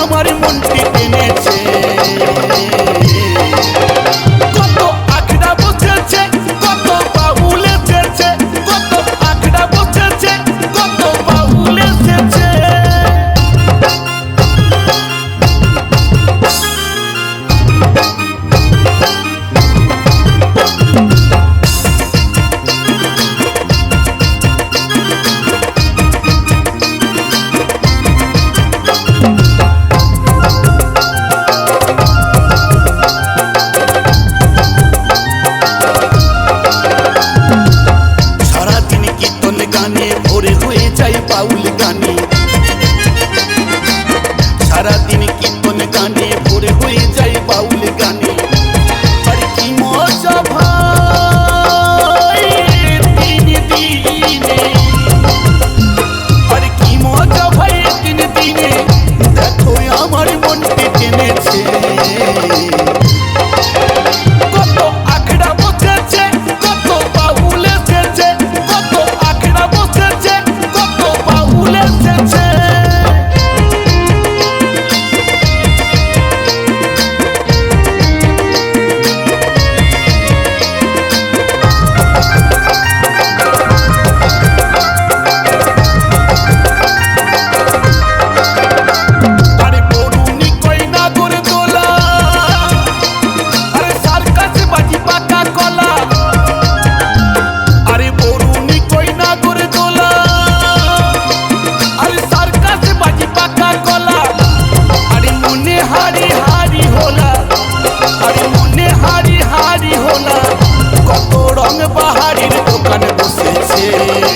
Amarim तुमच्याही पाऊल गाणी. মনে হারি হারি হোলা কত রং বাহারির দোকান বসেছে।